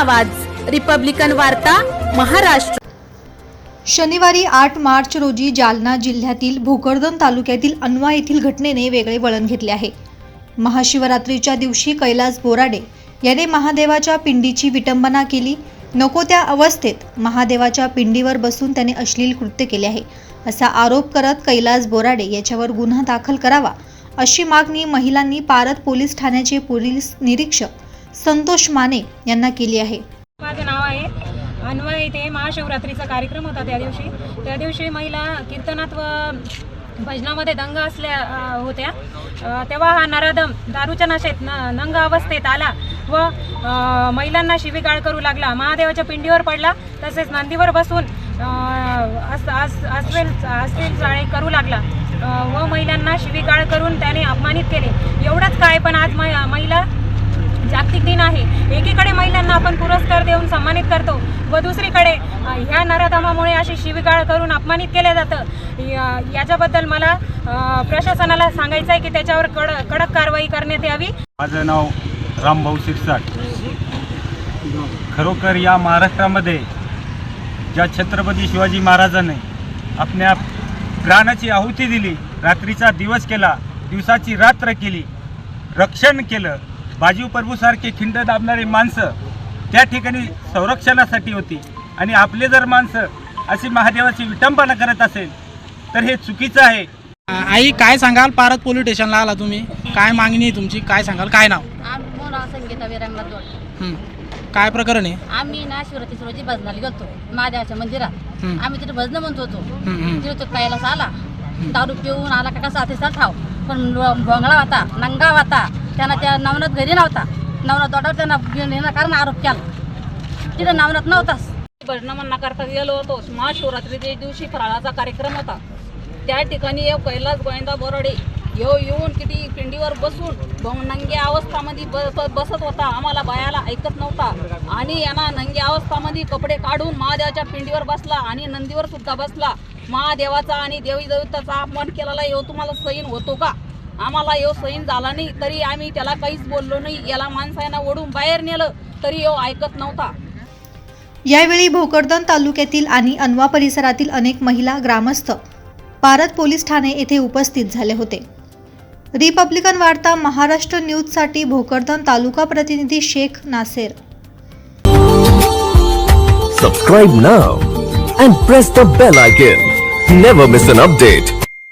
आवाज. रिपब्लिकन वार्ता महाराष्ट्र. शनिवारी आठ मार्च रोजी जालना जिल्ह्यातील भोकरदन तालुक्यातील अनवा येथील घटनेने वेगळे वळण घेतले आहे. महाशिवरात्रीच्या दिवशी कैलास बोराडे याने महादेवाच्या पिंडीची विटंबना केली. नको त्या अवस्थेत महादेवाच्या पिंडीवर बसून त्याने अश्लील कृत्य केले आहे. असा आरोप करत कैलास बोराडे याच्यावर गुन्हा दाखल करावा अशी मागणी महिलांनी पारत पोलीस ठाण्याचे पोलीस निरीक्षक संतोष माने यांना केली आहे. माझं नाव आहे अन्वय. इथे महाशिवरात्रीचा कार्यक्रम होता त्या दिवशी. त्या दिवशी महिला कीर्तनात व भजनामध्ये दंग असल्या होत्या. तेव्हा हा नराधम दारूच्या नशेत न नंग अवस्थेत आला व महिलांना शिवीगाळ करू लागला. महादेवाच्या पिंडीवर पडला. तसेच नंदीवर बसून अस अस अस्वेल अस्वेल चाळे करू लागला. व महिलांना शिवीगाळ करून त्याने अपमानित केले. एवढंच काय पण आज महिला जागतिक दिन आहे. एकीकडे महिलांना आपण पुरस्कार देऊन सन्मानित करतो व दुसरीकडे ह्या नराधमामुळे अशी शिवीगाळ करून अपमानित केलं जातं. या- याच्याबद्दल मला प्रशासनाला सांगायचं आहे की त्याच्यावर कड कडक कारवाई करण्यात यावी. माझं नाव रामभाऊ शिरसाट. खरोखर या महाराष्ट्रामध्ये ज्या छत्रपती शिवाजी महाराजांनी आपल्या प्राणाची आहुती दिली रात्रीचा दिवस केला दिवसाची रात्र केली रक्षण केलं बाजीव प्रभूसारखे खिंड दाबणारी माणसं त्या ठिकाणी संरक्षणासाठी होती. आणि आपले जर माणसं अशी महादेवाची विटंबना करत असेल तर हे चुकीचं आहे. आई काय सांगाल? पारत पोलीस स्टेशनला आला तुम्ही. काय मागणी आहे तुमची? काय सांगाल? काय नाव? आम्ही मोना संगीता विरांगला जोड. हं. काय प्रकरण आहे? आम्ही ना शिवरात्रीच्या रोजी भजनाला गेलतो. महादेवाच्या मंदिरात. हं. आम्ही तिथे भजन म्हणत होतो. हं, हं. तिथे तो कैलास आला. दारू पिऊन आला का कसा अतिसा ठाव. पण भोंगळा होता नंगा होता. त्यांना त्या नवनाथ घरी नव्हता. नवनाथ दोडावर त्यांना घेऊन कारण आरोप केला. तिथं नवनाथ नव्हताच. भजन म्हणणं गेलो होतो. महाशिवरात्रीच्या दिवशी फराळाचा कार्यक्रम होता त्या ठिकाणी येऊ कैलास गोविंदा बोराडे यो येऊन किती पिंडीवर बसून ब- नंग्या अवस्थामध्ये बस बसत होता. आम्हाला बायाला ऐकत नव्हता. आणि यांना नंग्या अवस्थामध्ये कपडे काढून महादेवाच्या पिंडीवर बसला आणि नंदीवर सुद्धा बसला. महादेवाचा आणि देवी देवताचा अपमान केलेला येऊ तुम्हाला सैन होतो का? आम्हाला यो सैन झाला नाही तरी आम्ही त्याला काहीच बोललो नाही याला माणसांना ओढून बाहेर नेलं तरी यो ऐकत नव्हता यावेळी भोकरदन तालुक्यातील आणि अनवा परिसरातील अनेक महिला ग्रामस्थ पारत पोलीस ठाणे येथे उपस्थित झाले होते रिपब्लिकन वार्ता महाराष्ट्र न्यूजसाठी भोकरदन तालुका प्रतिनिधी Shaikh Naser Subscribe now and press the bell icon. Never miss an update.